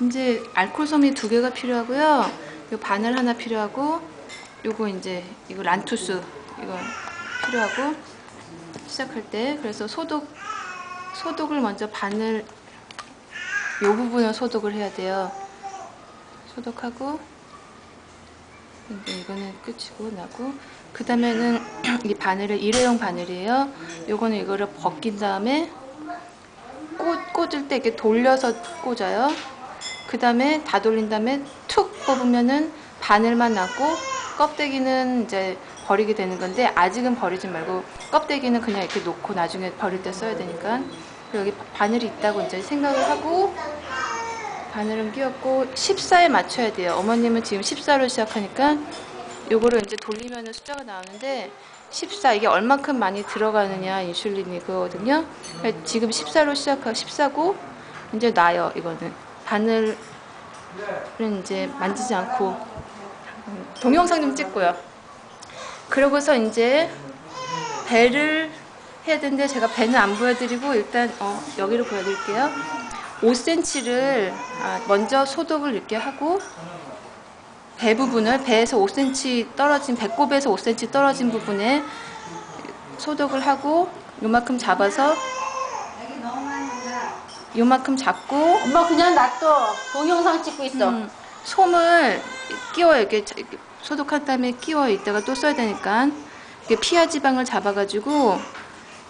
이제 알코올솜이 두 개가 필요하고요. 요 바늘 하나 필요하고 요거 이제 이거 란투스 이거 필요하고 시작할 때 그래서 소독 소독을 먼저 바늘 요 부분을 소독을 해야 돼요. 소독하고 이거는 끝이고 나고 그 다음에는 이 바늘을 일회용 바늘이에요. 요거는 이거를 벗긴 다음에 꽂, 꽂을 때 이렇게 돌려서 꽂아요. 그 다음에 다 돌린 다음에 툭 뽑으면은 바늘만 남고 껍데기는 이제 버리게 되는 건데 아직은 버리지 말고 껍데기는 그냥 이렇게 놓고 나중에 버릴 때 써야 되니까 여기 바늘이 있다고 이제 생각을 하고 바늘은 끼웠고 14에 맞춰야 돼요. 어머님은 지금 14로 시작하니까 요거를 이제 돌리면 숫자가 나오는데 14 이게 얼만큼 많이 들어가느냐 인슐린이 그거거든요. 그러니까 지금 14로 시작하고 14고 이제 놔요 이거는 바늘은 이제 만지지 않고 음, 동영상 좀 찍고요. 그러고서 이제 배를 해야 되는데 제가 배는 안 보여드리고 일단 어, 여기를 보여드릴게요. 5cm를 아, 먼저 소독을 이렇게 하고 배 부분을 배에서 5cm 떨어진 배꼽에서 5cm 떨어진 부분에 소독을 하고 요만큼 잡아서 요만큼 잡고 엄마 그냥 놔둬. 동영상 찍고 있어. 음, 솜을 끼워 이렇게 소독한 다음에 끼워 이따가 또 써야 되니까 이렇게 피하 지방을 잡아가지고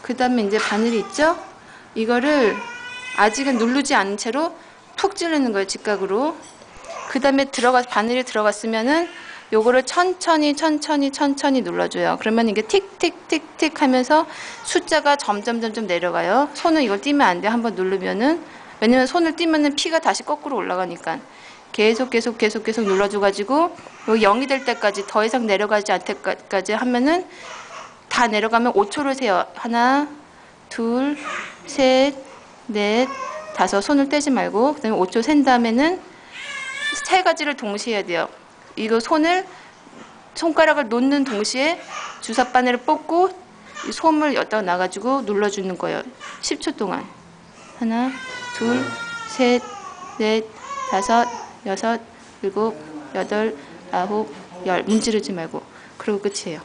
그 다음에 이제 바늘이 있죠? 이거를 아직은 누르지 않은 채로 툭 찌르는 거예요 직각으로. 그 다음에 들어가 바늘이 들어갔으면은 요거를 천천히 천천히 천천히 눌러줘요. 그러면 이게 틱틱틱틱 하면서 숫자가 점점 점점 내려가요. 손은 이걸 띄면 안 돼. 한번 누르면은 왜냐면 손을 띄면은 피가 다시 거꾸로 올라가니까 계속 계속 계속 계속 눌러줘가지고 여기 0이 될 때까지 더 이상 내려가지 않을 때까지 하면은 다 내려가면 5초를 세요. 하나, 둘, 셋, 넷, 다섯. 손을 떼지 말고 그다음에 5초 센 다음에는 세 가지를 동시에 해야 돼요. 이거 손을 손가락을 놓는 동시에 주사 바늘을 뽑고 이 솜을 여기다 놔가지고 눌러주는 거예요. 10초 동안. 하나, 둘, 셋, 넷, 다섯, 여섯, 일곱, 여덟, 아홉, 열. 문지르지 말고. 그리고 끝이에요.